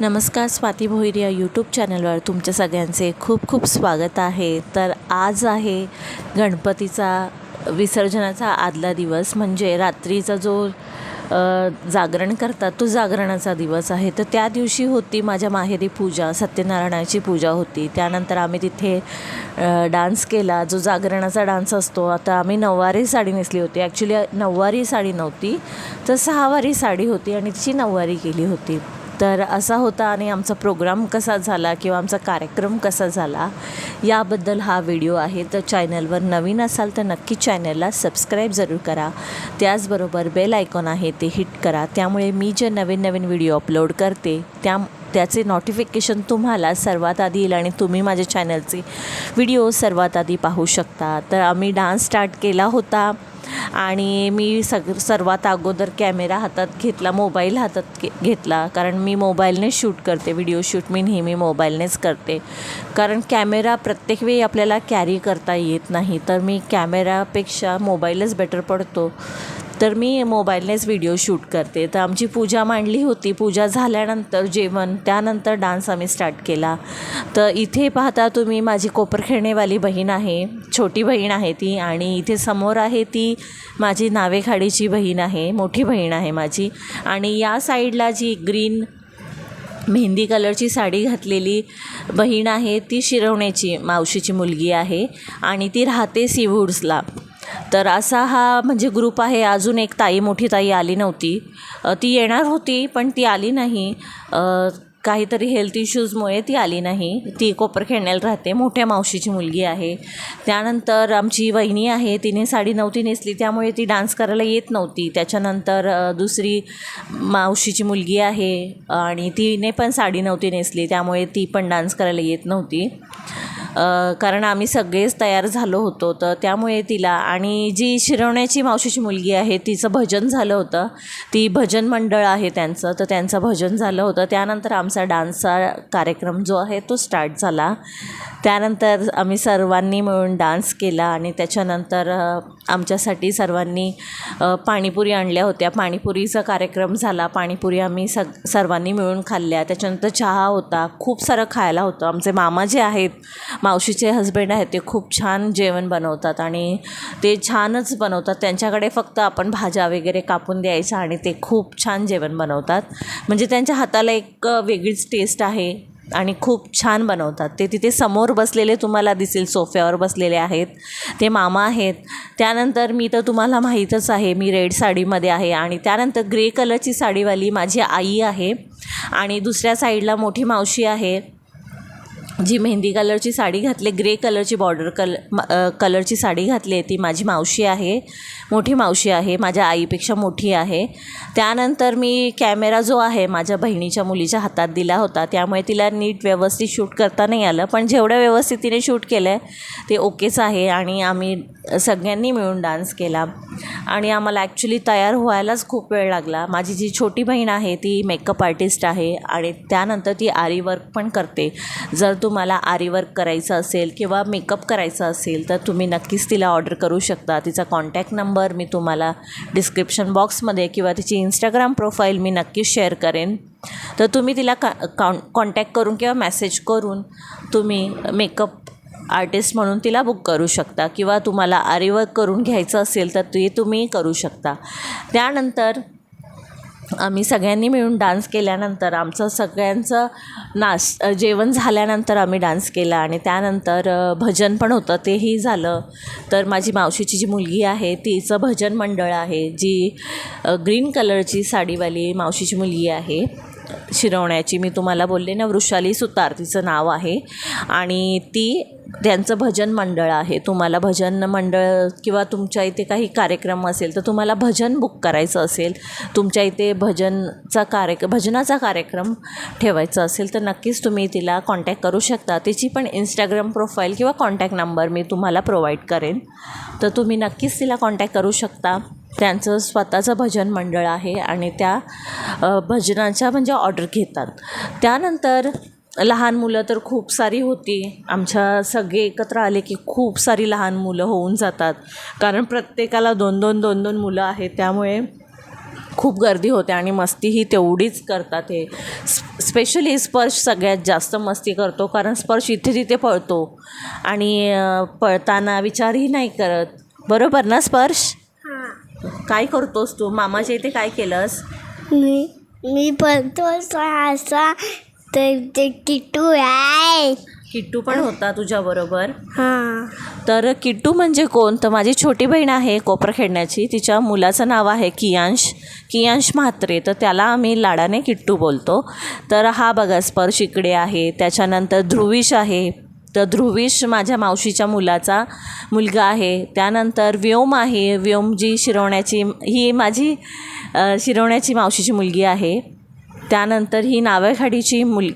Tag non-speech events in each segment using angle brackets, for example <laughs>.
नमस्कार स्वाती भोईर या यूट्यूब चॅनलवर तुमच्या सगळ्यांचे खूप खूप स्वागत आहे. तर आज आहे गणपतीचा विसर्जनाचा आदला दिवस म्हणजे रात्रीचा जो जागरण करतात तो जागरणाचा दिवस आहे. तर त्या दिवशी होती माझ्या माहेरी पूजा सत्यनारायणाची पूजा होती. त्यानंतर आम्ही तिथे डान्स केला. जो जागरणाचा डान्स असतो आता आम्ही नऊवारी साडी नेसली होती. ॲक्च्युली नऊवारी साडी नव्हती तर सहावारी साडी होती आणि तिची नऊवारी केली होती. तर असा होता आणि आमचा प्रोग्राम कसा झाला किंवा आमचा कार्यक्रम कसा झाला याबद्दल हा व्हिडिओ आहे. तर चॅनलवर नवीन असाल तर नक्की चॅनलला सबस्क्राईब जरूर करा. त्याचबरोबर बेल आयकॉन आहे ते हिट करा. त्यामुळे मी जे नवीन नवीन व्हिडिओ अपलोड करते त्या त्याचे नोटिफिकेशन तुम्हाला सर्वात आधी येईल आणि तुम्ही माझ्या चॅनलचे व्हिडिओ सर्वात आधी पाहू शकता. तर आम्ही डान्स स्टार्ट केला होता. आणि मी सग सर्वात अगोदर कॅमेरा हातात घेतला मोबाईल हातात घेतला. कारण मी मोबाईलने शूट करते व्हिडिओ शूट मी नेहमी मोबाईलनेच करते. कारण कॅमेरा प्रत्येक वेळी आपल्याला कॅरी करता येत नाही. तर मी कॅमेरापेक्षा मोबाईलच बेटर पडतो. तर मी मोबाईलनेच व्हिडिओ शूट करते. तर आमची पूजा मांडली होती. पूजा झाल्यानंतर जेवण त्यानंतर डान्स आम्ही स्टार्ट केला. तर इथे पाहता तुम्ही माझी कोपरखेळणेवाली बहीण आहे. छोटी बहीण आहे ती आणि इथे समोर आहे ती माझी नावेखाडीची बहीण आहे. मोठी बहीण आहे माझी. आणि या साईडला जी ग्रीन मेहंदी कलरची साडी घातलेली बहीण आहे ती शिरवण्याची मावशीची मुलगी आहे. आणि ती राहते सीवूड्सला तर असा हा म्हणजे ग्रुप आहे. अजून एक ताई मोठी ताई आली नव्हती. ती येणार होती पण ती आली नाही. काहीतरी हेल्थ इश्यूजमुळे ती आली नाही. ती कोपर खेळण्याला राहते. मोठ्या मावशीची मुलगी आहे. त्यानंतर आमची वहिनी आहे. तिने साडी नव्हती नेसली त्यामुळे ती डान्स करायला येत नव्हती. त्याच्यानंतर दुसरी मावशीची मुलगी आहे आणि तिने पण साडी नव्हती नेसली त्यामुळे ती पण डान्स करायला येत नव्हती. कारण आम्ही सगळेच तयार झालो होतो तर त्यामुळे तिला आणि जी शिरवण्याची मावशीची मुलगी आहे तिचं भजन झालं होतं. ती भजन मंडळ आहे त्यांचं तर त्यांचं भजन झालं होतं. त्यानंतर आमचा डान्सचा कार्यक्रम जो आहे तो स्टार्ट झाला. त्यानंतर आम्ही सर्वांनी मिळून डान्स केला आणि त्याच्यानंतर आमच्यासाठी सर्वांनी पाणीपुरी आणल्या होत्या. पाणीपुरीचा कार्यक्रम झाला. पाणीपुरी आम्ही सग सर्वांनी मिळून खाल्ल्या. त्याच्यानंतर चहा होता. खूप सारं खायला होतं. आमचे मामा जे आहेत मावशीचे हस्बंड आहेत ते खूप छान जेवण बनवतात आणि ते छानच बनवतात. त्यांच्याकडे फक्त आपण भाज्या वगैरे कापून द्यायच्या आणि ते खूप छान जेवण बनवतात. म्हणजे त्यांच्या हाताला एक वेगळीच टेस्ट आहे आणि खूप छान बनवतात. ते तिथे समोर बसलेले तुम्हाला दिसेल सोफ्यावर बसलेले आहेत. ते मामा आहेत. त्यानंतर मी तर तुम्हाला माहीतच आहे मी रेड साडीमध्ये आहे आणि त्यानंतर ग्रे कलरची साडीवाली माझी आई आहे. आणि दुसऱ्या साईडला मोठी मावशी आहे. जी मेहंदी कलरची साडी घातली ग्रे कलरची बॉर्डर कल कलरची साडी घातली आहे ती माझी मावशी आहे मोठी मावशी आहे माझ्या आईपेक्षा मोठी आहे. त्यानंतर मी कॅमेरा जो आहे माझ्या बहिणीच्या मुलीच्या हातात दिला होता त्यामुळे तिला नीट व्यवस्थित शूट करता नाही आलं पण जेवढं व्यवस्थित तिने शूट केलं आहे ते ओकेच आहे आणि आम्ही सगळ्यांनी मिळून डान्स केला. आणि आम्हाला ॲक्च्युली तयार व्हायलाच खूप वेळ लागला. माझी जी छोटी बहीण आहे ती मेकअप आर्टिस्ट आहे आणि त्यानंतर ती आरी वर्क पण करते. जर तुम्हाला आरीवर्क करायचं असेल किंवा मेकअप करायचा असेल तर तुम्ही नक्कीच तिला ऑर्डर करू शकता. तिचा कॉन्टॅक्ट नंबर मी तुम्हाला डिस्क्रिप्शन बॉक्समध्ये किंवा तिची इंस्टाग्राम प्रोफाईल मी नक्कीच शेअर करेन. तर तुम्ही तिला का कॉन कॉन्टॅक्ट करून किंवा मेसेज करून तुम्ही मेकअप आर्टिस्ट म्हणून तिला बुक करू शकता किंवा तुम्हाला आरीवर्क करून घ्यायचं असेल तर ते तुम्ही करू शकता. त्यानंतर आम्ही सगळ्यांनी मिळून डान्स केल्यानंतर आमचं सगळ्यांचं नाश जेवण झाल्यानंतर आम्ही डान्स केला आणि त्यानंतर भजन पण होतं तेही झालं. तर माझी मावशीची जी मुलगी आहे तिचं भजन मंडळ आहे जी ग्रीन कलरची साडीवाली मावशीची मुलगी आहे. शिरवण्याची मी तुम्हाला बोलले. ना वृषाली सुतार तिचं नाव आहे. आणि ती त्यांचं भजन मंडळ आहे. तुम्हाला भजन मंडळ किंवा तुमच्या इथे काही कार्यक्रम असेल तर तुम्हाला भजन बुक करायचं असेल. तुमच्या इथे भजनचा कार्य भजनाचा कार्यक्रम ठेवायचा असेल तर नक्कीच तुम्ही तिला कॉन्टॅक्ट करू शकता. तिची पण इंस्टाग्राम प्रोफाईल किंवा कॉन्टॅक्ट नंबर मी तुम्हाला प्रोव्हाइड करेन. तर तुम्ही नक्कीच तिला कॉन्टॅक्ट करू शकता. त्यांचं स्वतःचं भजन मंडळ आहे आणि त्या भजनाच्या म्हणजे ऑर्डर घेतात. त्यानंतर लहान मुलं तर खूप सारी होती. आमच्या सगळे एकत्र आले की खूप सारी लहान मुलं होऊन जातात. कारण प्रत्येकाला दोन दोन दोन दोन मुलं आहेत. त्यामुळे खूप गर्दी होते आणि मस्तीही तेवढीच करतात हे. स्पेशली स्पर्श सगळ्यात जास्त मस्ती करतो कारण स्पर्श इथे तिथे पळतो. आणि पळताना विचारही नाही करत. बरोबर ना स्पर्श? काय करतोस तू? मामाच्या इथे काय केलंस? मी मी पण तो असा तर ते किटू आहे. किट्टू पण होता तुझ्याबरोबर हां. तर किट्टू म्हणजे कोण? तर माझी छोटी बहीण आहे कोपर खेळण्याची. तिच्या मुलाचं नाव आहे कियांश. कियांश म्हात्रे. तर त्याला आम्ही लाडाने किट्टू बोलतो. तर हा बघा स्पर्श इकडे आहे. त्याच्यानंतर ध्रुविश आहे. तर ध्रुविश माझ्या मावशीच्या मुलाचा मुलगा आहे. त्यानंतर व्योम आहे. व्योम जी शिरवण्याची ही माझी शिरवण्याची मावशीची मुलगी आहे. त्यानंतर ही नावेखाडीची मुल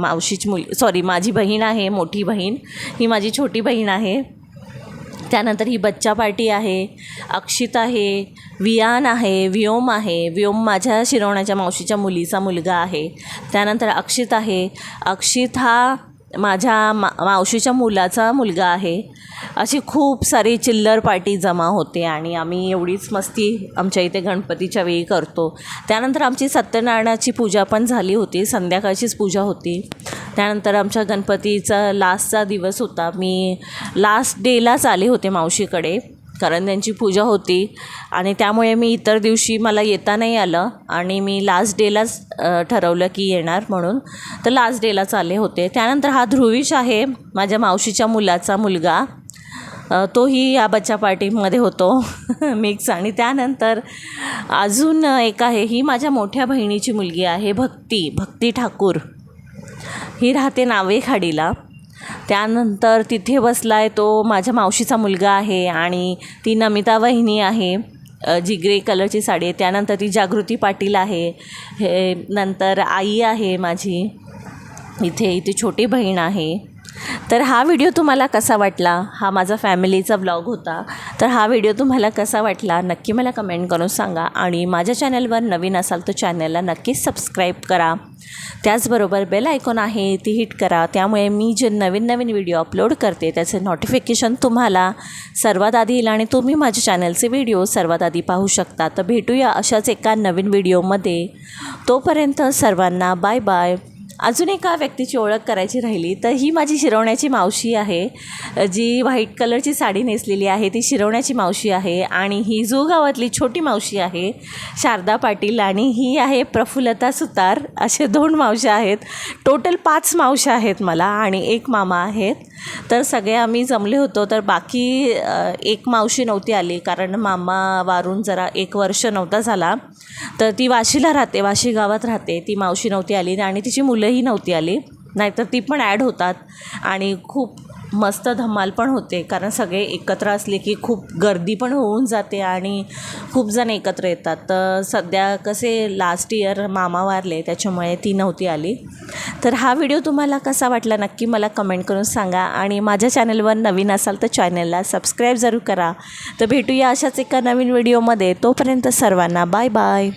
मावशीची मुल सॉरी माझी बहीण आहे मोठी बहीण. ही माझी छोटी बहीण आहे. त्यानंतर ही बच्चा पार्टी आहे. अक्षित आहे. वियान आहे. व्योम आहे. व्योम माझ्या शिरवण्याच्या मावशीच्या मुलीचा मुलगा आहे. त्यानंतर अक्षित आहे. अक्षित हा माझ्या मा मावशीच्या मुलाचा मुलगा आहे. अशी खूप सारी चिल्लर पार्टी जमा होते आणि आम्ही एवढीच मस्ती आमच्या इथे गणपतीच्या वेळी करतो. त्यानंतर आमची सत्यनारायणाची पूजा पण झाली होती. संध्याकाळचीच पूजा होती. त्यानंतर आमच्या गणपतीचा लास्टचा दिवस होता. मी लास्ट डेलाच आले होते मावशीकडे. कारण त्यांची पूजा होती. आणि त्यामुळे मी इतर दिवशी मला येता नाही आलं. आणि मी लास्ट डेलाच ठरवलं की येणार म्हणून. तर लास्ट डेलाच आले होते. त्यानंतर हा ध्रुविश आहे माझ्या मावशीच्या मुलाचा मुलगा. तोही या बच्चा पार्टीमध्ये होतो <laughs> मिक्स आणि त्यानंतर अजून एक आहे ही माझ्या मोठ्या बहिणीची मुलगी आहे भक्ती भक्ती ठाकूर. ही राहते नावे खाडीला त्यानंतर तिथे बसला आहे तो माझ्या मावशीचा मुलगा आहे आणि ती नमिता वहिनी आहे जी ग्रे कलरची साडी आहे. त्यानंतर ती जागृती पाटील आहे. हे नंतर आई आहे माझी. इथे इथे छोटी बहीण आहे. तर हा व्हिडिओ तुम्हाला कसा वाटला? हा माझा फॅमिलीचा ब्लॉग होता. तर हा व्हिडिओ तुम्हाला कसा वाटला? नक्की मला कमेंट करून सांगा आणि माझ्या चॅनलवर नवीन असाल तर चॅनलला नक्कीच सबस्क्राईब करा. त्याचबरोबर बेल आयकॉन आहे ती हिट करा. त्यामुळे मी जे नवीन नवीन व्हिडिओ अपलोड करते त्याचे नोटिफिकेशन तुम्हाला सर्वात आधी येईल आणि तुम्ही माझ्या चॅनलचे व्हिडिओ सर्वात आधी पाहू शकता. तर भेटूया अशाच एका नवीन व्हिडिओमध्ये. तोपर्यंत सर्वांना बाय बाय. अजून एका व्यक्तीची ओळख करायची राहिली तर ही माझी शिरवण्याची मावशी आहे. जी व्हाईट कलरची साडी नेसलेली आहे ती शिरवण्याची मावशी आहे आणि ही जो गावातली छोटी मावशी आहे शारदा पाटील आणि ही आहे प्रफुल्लता सुतार. असे दोन मावशा आहेत. टोटल पाच मावशा आहेत मला आणि एक मामा आहेत. तर सगळे आम्ही जमले होतो तर बाकी एक मावशी नव्हती आली कारण मामा वारून जरा एक वर्ष नव्हता झाला. तर ती वाशीला राहते वाशी गावात राहते. ती मावशी नव्हती आली आणि तिची मुलं मुलंही नव्हती आली. नाहीतर ती पण ॲड होतात. आणि खूप मस्त धमाल पण होते. कारण सगळे एकत्र असले की खूप गर्दी पण होऊन जाते आणि खूप जण एकत्र येतात. तर सध्या कसे लास्ट इयर मामा वारले त्याच्यामुळे ती नव्हती आली. तर हा व्हिडिओ तुम्हाला कसा वाटला नक्की मला कमेंट करून सांगा. आणि माझ्या चॅनलवर नवीन असाल तर चॅनलला सबस्क्राईब जरूर करा. तर भेटूया अशाच एका नवीन व्हिडिओमध्ये तोपर्यंत सर्वांना बाय बाय